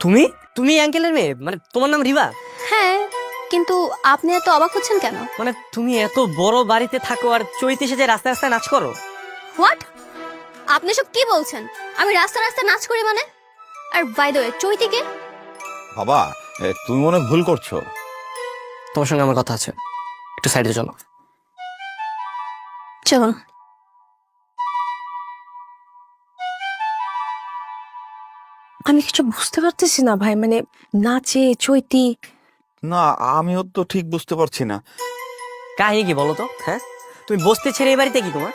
তুমি? তুমি অ্যাঙ্কেলের মেয়ে? মানে তোমার নাম রিবা? হ্যাঁ কিন্তু আপনি এত অবাক হচ্ছেন কেন? মানে তুমি এত বড় বাড়িতে থাকো আর চৈতে এসে যে রাস্তায় রাস্তায় নাচ করো? হোয়াট আপনি সব কি বলছেন? আমি রাস্তা রাস্তা নাচ করি মানে? আর বাই দ্য ওয়ে চৈতিকে? বাবা এ, তুমি মনে হয় ভুল করছ। তোমার সঙ্গে আমার কথা আছে। একটু সাইডে চলো। চলুন। আমি কিছু বুঝতে পারতেছি না ভাই মানে নাচে চৈতি। না আমিও তো ঠিক বুঝতে পারছি না। কাহিনী কি বলো তো? হ্যাঁ? তুমি বসতে ছেড়ে এই বাড়িতে কি তোমার?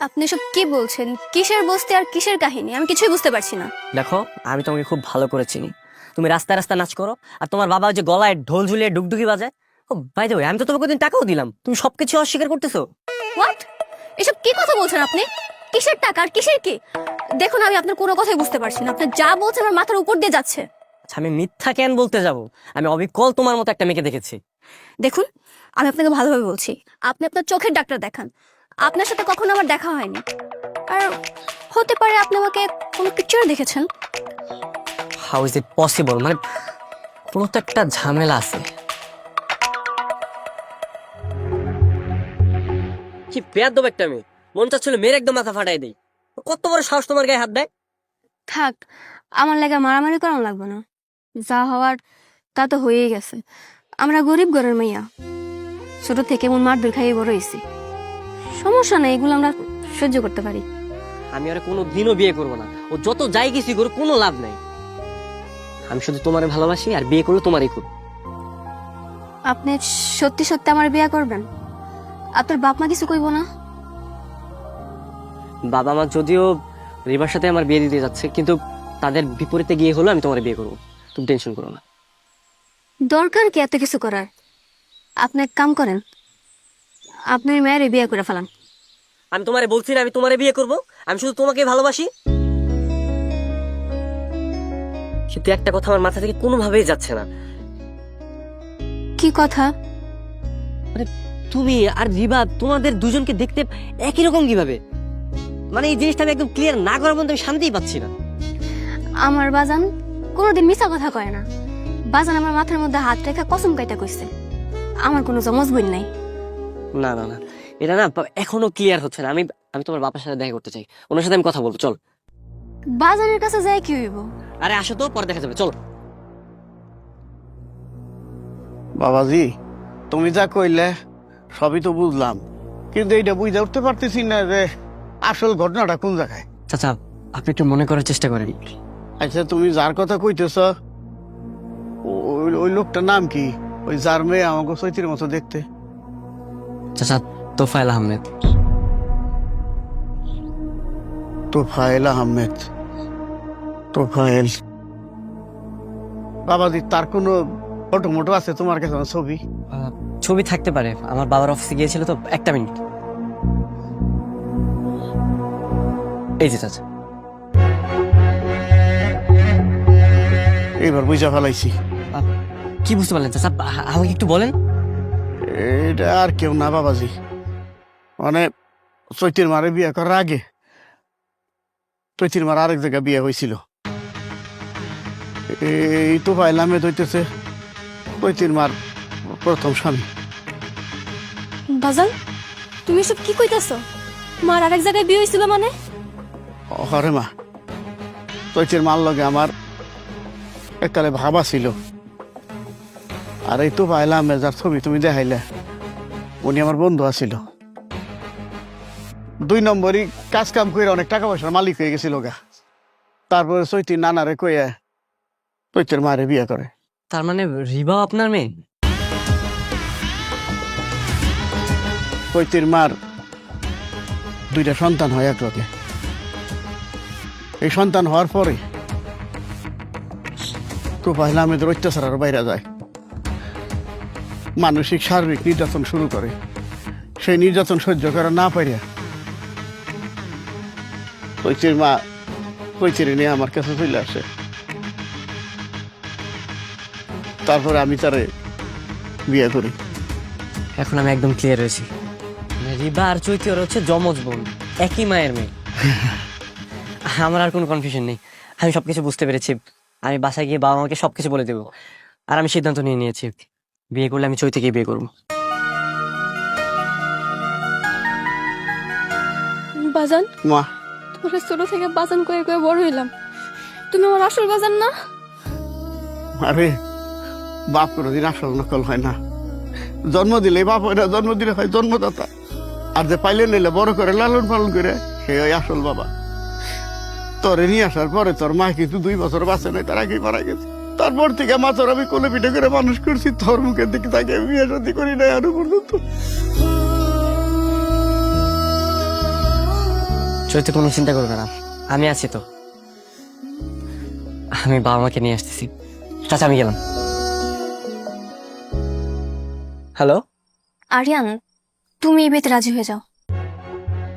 আপনি সব কি বলছেন? কিসের বসতে আর কিসের কাহিনী? আমি কিছুই বুঝতে পারছি না। দেখো আমি তোমাকে খুব ভালো করে চিনি। তুমি রাস্তা রাস্তা নাচ করো আর তোমার বাবা যে গলায় ঢোল ঝুলিয়ে ডুগডুগি বাজায়। ও বাই দ্য আমি তো তোমাকে দিন টাকাও দিলাম। তুমি সবকিছু অস্বীকার করতেছো? হোয়াট এসব কি কথা বলছেন আপনি? কিসের টাকা আর কিসের কি? দেখুন আমি আপনার কোনো কথাই বুঝতে পারছি না। আপনি যা বলছেন আমার মাথার উপর দিয়ে যাচ্ছে। আচ্ছা আমি মিথ্যা কেন বলতে যাব? আমি অবিকল তোমার মতো একটা মেয়েকে দেখেছি। দেখুন আমি আপনাকে ভালোভাবে বলছি। আপনি আপনার চোখের ডাক্তার দেখান। আপনার সাথে কখনো আমার দেখা হয়নি। আর হতে পারে আপনি আমাকে কোনো পিকচারে দেখেছেন? হাউ ইজ ইট পসিবল মানে কোনো তো একটা ঝামেলা আছে। কি বেয়াদব একটা মেয়ে। মন চাচ্ছিল মেয়ের একদম মাথা ফাটাই দেই। কত বড় সাহস তোমার গায়ে হাত দেয়? থাক আমার লাগে মারামারি করানো লাগবে না। যা হওয়ার তা তো হয়েই গেছে। আমরা গরিব ঘরের মাইয়া ছোট থেকে মন মারধর খাইয়ে বড় হয়েছি। সমস্যা নেই এগুলো আমরা সহ্য করতে পারি। আমি আর কোনো দিনও বিয়ে করব না। ও যত যাই কিছু করো কোনো লাভ নাই। আমি শুধু তোমারে ভালোবাসি আর বিয়ে করলে তোমারই করব আপনি সত্যি সত্যি আমার বিয়ে করবেন? আপনার বাপ মা কিছু কইব না? বাবা মা যদিও রিবার সাথে আমার বিয়ে দিতে যাচ্ছে কিন্তু তাদের বিপরীতে গিয়ে হলো আমি তোমার বিয়ে করব। তুমি টেনশন করো না। দরকার কি এত কিছু করার? আপনি এক কাম করেন আপনি ওই মেয়ের বিয়ে করে ফেলান। আমি তোমারে বলছি না আমি তোমারে বিয়ে করব আমি শুধু তোমাকে ভালোবাসি। কিন্তু একটা কথা আমার মাথা থেকে কোনোভাবেই যাচ্ছে না। কি কথা? তুমি আর রিবা তোমাদের দুজনকে দেখতে একই রকম কীভাবে? মানে এই জিনিসটা আমি একদম ক্লিয়ার না করার পর্যন্ত আমি শান্তিই পাচ্ছি না। আমার বাজান কোনোদিন মিছা কথা কয় না। বাজান আমার মাথার মধ্যে হাত রেখা কসম কাইটা কইছে। আমার কোনো জমজ বোন নাই। না না না। এটা না এখনও ক্লিয়ার হচ্ছে না। আমি আমি তোমার বাবার সাথে দেখা করতে চাই। ওনার সাথে আমি কথা বলব চল। বাজানের কাছে যাই কি হইব? আরে আসো তো পরে দেখা যাবে চল। বাবাজি তুমি যা কইলে সবই তো বুঝলাম। কিন্তু এইটা বুঝতে উঠতে পারতেছি না যে আসল ঘটনাটা কোন জায়গায়? চাচা আপনি একটু মনে করার চেষ্টা করেন। আচ্ছা তুমি যার কথা কইতেছ ওই ওই লোকটার নাম কি? ওই যার মেয়ে আমাকে চৈতির মতো দেখতে। চাচা তোফায়েল আহমেদ। তোফায়েল আহমেদ। তোফায়েল। বাবাজি তার কোনো ফটো মোটো আছে তোমার কাছে ছবি? ছবি থাকতে পারে। আমার বাবার অফিসে গিয়েছিল তো একটা মিনিট। এই যে চাচা। এইবার বুঝা ফেলাইছি। কি বুঝতে পারলেন চাচা? আ- আমাকে একটু বলেন। এটা আর কেউ না বাবাজি। মানে চৈতির মারে বিয়ে করার আগে চৈতির মার আরেক জায়গায় বিয়ে হয়েছিল। এই তো পাইলামে ধইতেছে চৈতির মার প্রথম স্বামী। বাজান তুমি সব কি কইতাছ? মার আরেক জায়গায় বিয়ে হয়েছিল মানে? হরে মা। চৈতির মার লগে আমার এককালে ভাবা ছিল। আর এই তো পাইলাম যার ছবি তুমি দেখাইলে। উনি আমার বন্ধু আছিল। দুই নম্বরই কাজ কাম করে অনেক টাকা পয়সার মালিক হয়ে গেছিল গা। তারপরে চৈতির নানারে কইয়া চৈতির মারে বিয়ে করে। তার মানে রিবাও আপনার মেয়ে? চৈতির মার দুইটা সন্তান হয় এক লগে। এই সন্তান হওয়ার পরে তো পাহলে আমাদের অত্যাচার আরও বাইরে যায়। মানসিক সার্বিক নির্যাতন শুরু করে। সেই নির্যাতন সহ্য করা না পারিয়া কৈচির মা কৈচিরে নিয়ে আমার কাছে চলে আসে। তারপরে আমি তারে বিয়ে করি। এখন আমি একদম ক্লিয়ার হয়েছি। মানে রিবা আর চৈতি হচ্ছে যমজ বোন একই মায়ের মেয়ে। আমার আর কোনো কনফিউশন নেই। আমি সবকিছু বুঝতে পেরেছি। আমি বাসায় গিয়ে বাবা মাকে সবকিছু বলে দেবো। আর আমি সিদ্ধান্ত নিয়ে নিয়েছি বিয়ে করলে আমি চৈতিকে বিয়ে করব। বাজান? মা। তোরা ছোট থেকে বাজান করে করে বড় হইলাম। তুমি আমার আসল বাজান না? আরে বাপ কোনোদিন আসল নকল হয় না। জন্ম দিলে বাপ হয় না জন্ম দিলে হয় জন্মদাতা। আর যে পাইলে নিলে বড় করে লালন পালন করে সে ওই আসল বাবা। তোরে নিয়ে আসার পরে তোর মা কিন্তু দুই বছর বাঁচে নাই তার আগেই মারা গেছে। তারপর থেকে মা তোর আমি কোলে পিঠে করে মানুষ করছি তোর মুখের দিকে তাকে আমি বিয়ে শাদী করি নাই আরও পর্যন্ত। চৈতি কোনো চিন্তা করবে না। আমি আছি তো। আমি বাবা মাকে নিয়ে আসতেছি। চাচা আমি গেলাম। হ্যালো? আরিয়ান তুমি এই বিয়েতে রাজি হয়ে যাও।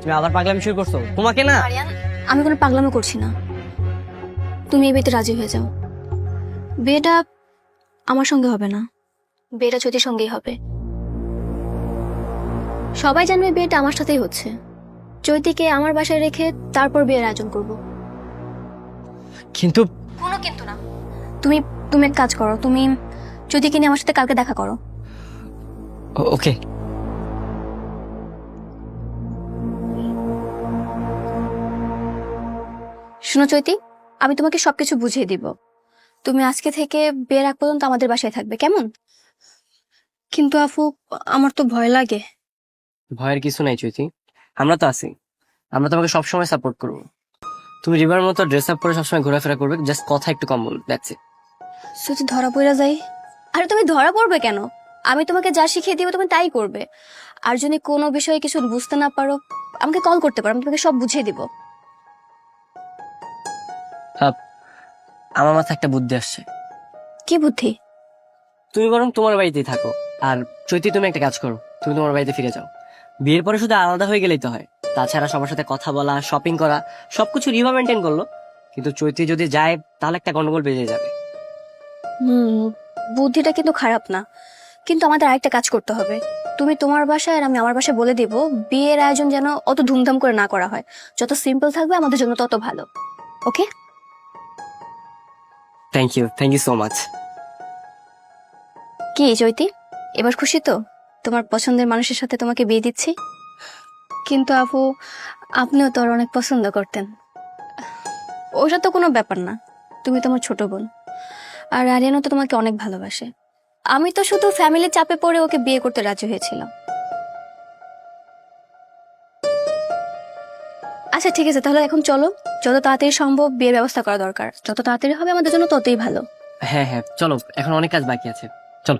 তুমি আবার পাগলামি শুরু করছ। তোমাকে না? আরিয়ান আমি কোনো পাগলামো করছি না। তুমি এই বিয়েতে রাজি হয়ে যাও। বিয়েটা আমার সঙ্গে হবে না। বিয়েটা জ্যোতির সঙ্গেই হবে। সবাই জানবে বিয়েটা আমার সাথেই হচ্ছে। চৈতিকে আমার বাসায় রেখে তারপর বিয়ের আয়োজন করব। কিন্তু কোনো কিন্তু না। তুমি তুমি এক কাজ করো। তুমি চৈতিকে নিয়ে আমার সাথে কালকে দেখা করো। ওকে। শুনো চৈতি আমি তোমাকে সবকিছু বুঝিয়ে দিব। তুমি আজকে থেকে বিয়ের আগ পর্যন্ত আমাদের বাসায় থাকবে কেমন? কিন্তু আফু আমার তো ভয় লাগে। ভয়ের কিছু নাই চৈতি আমরা তো আছি। আমরা তোমাকে সবসময় সাপোর্ট করব। তুমি রিভার মতো ড্রেস আপ করে সবসময় ঘোরাফেরা করবে জাস্ট কথা একটু কম বলবে দেখছি যদি ধরা পড়া যাই। আরে তুমি ধরা পড়বে কেন? আমি তোমাকে যা শিখিয়ে দিব তুমি তাই করবে। আর যদি কোনো বিষয়ে কিছু বুঝতে না পারো আমাকে কল করতে পারো আমি তোমাকে সব বুঝিয়ে দিব। আমার মাথায় একটা বুদ্ধি আসছে। কি বুদ্ধি? তুমি বরং তোমার বাড়িতেই থাকো আর চৈতি তুমি একটা কাজ করো তুমি তোমার বাড়িতে ফিরে যাও। বিয়ের পরে শুধু আলাদা হয়ে গেলেই তো হয়। তাছাড়া সবার সাথে কথা বলা শপিং করা সবকিছু রিভা মেনটেন করল। কিন্তু চৈতি যদি যায় তাহলে একটা গন্ডগোল বেজে যাবে। হুম বুদ্ধিটা কিন্তু খারাপ না। কিন্তু আমাদের আরেকটা কাজ করতে হবে। তুমি তোমার বাসায় আর আমি আমার বাসায় বলে দেব বিয়ের আয়োজন যেন অত ধুমধাম করে না করা হয়। যত সিম্পল থাকবে আমাদের জন্য তত ভালো। Okay thank you thank you so much কি চৈতি এবার খুশি তো? তোমার পছন্দের মানুষের সাথে তোমাকে বিয়ে দিচ্ছি? কিন্তু আপু আপনিও তো আর অনেক পছন্দ করতেন। ওটা তো কোনো ব্যাপার না। তুমি তোমার ছোট বোন। আর আরিয়ানও তো তোমাকে অনেক ভালোবাসে। আমি তো শুধু ফ্যামিলির চাপে পড়ে ওকে বিয়ে করতে রাজি হয়েছিলাম। আচ্ছা ঠিক আছে তাহলে এখন চলো। যত তাড়াতাড়ি সম্ভব বিয়ের ব্যবস্থা করা দরকার। যত তাড়াতাড়ি হবে আমাদের জন্য ততই ভালো। হ্যাঁ হ্যাঁ চলো এখন অনেক কাজ বাকি আছে। চলো।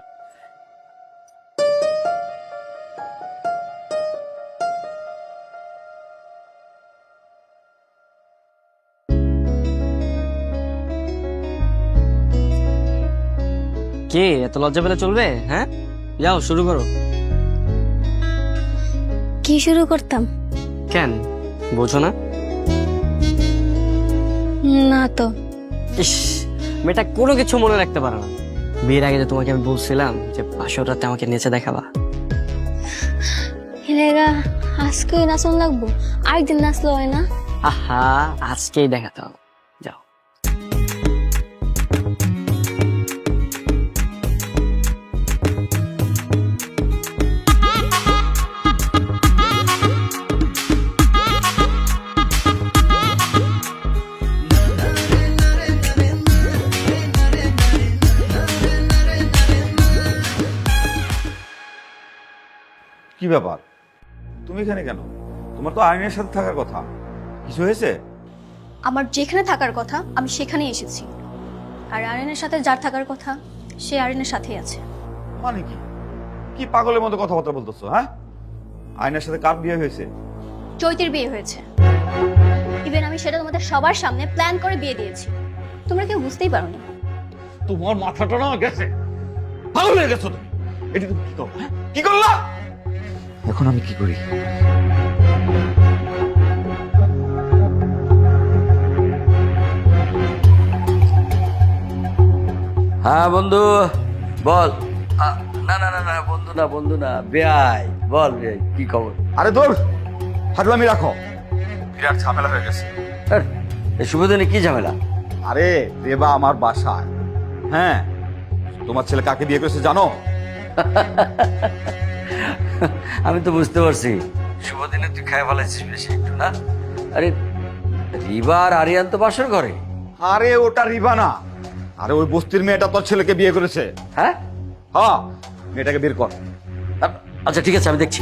কে এত লজ্জা পেলে চলবে? হ্যাঁ? যাও শুরু করো। কি শুরু করতাম? কেন? বোঝো না। না তো। ইস মেয়েটা কোনো কিছু মনে রাখতে পারে না। বিয়ের আগে যে তোমাকে আমি বলছিলাম যে পাশের রাতে আমাকে নেচে দেখাবা। রেগা আজকে নাচন লাগবো। আরেকদিন নাচলে হয় না? আহা আজকেই দেখাতে হবে। কি ব্যাপার? তুমি এখানে কেন? তোমার তো আইনের সাথে থাকার কথা। কিছু হয়েছে? আমার যেখানে থাকার কথা আমি সেখানে এসেছি। আর আরেনের সাথে যার থাকার কথা সে আরেনের সাথেই আছে। মানে কি? কি পাগলের মতো কথাবার্তা বলতেছো হ্যাঁ? আয়নার সাথে কার বিয়ে হয়েছে? চৈতির বিয়ে হয়েছে। ইভেন আমি সেটা তোমাদের সবার সামনে প্ল্যান করে বিয়ে দিয়েছি। তোমরা কেউ বুঝতেই পারোনি। তোমার মাথাটা না গেছে। পাগল হয়ে গেছো তুমি। এটা তুমি কি করো হ্যাঁ? কি করলা? এখন আমি কি করি? হ্যাঁ বন্ধু বল। না না না না বন্ধু না বন্ধু না বেআই। বল বেআই কি খবর? আরে দূর হাজলামি রাখো। বিরাট ঝামেলা হয়ে গেছে। আরে, এই শুভ দিনে কি ঝামেলা? আরে দেবা আমার বাসায়। হ্যাঁ তোমার ছেলে কাকে বিয়ে করেছে জানো? আমি তো বুঝতে পারছি। শুভ দিনে তুই খাই ফেলাইছিস বেশি একটু না? আরে রিবা আর আরিয়ান তো বাসর ঘরে। আরে ওটা রিবা না। আরে ওই বস্তির মেয়েটা তোর ছেলেকে বিয়ে করেছে। হ্যাঁ? হ্যাঁ মেয়েটাকে বের কর। আচ্ছা ঠিক আছে আমি দেখছি।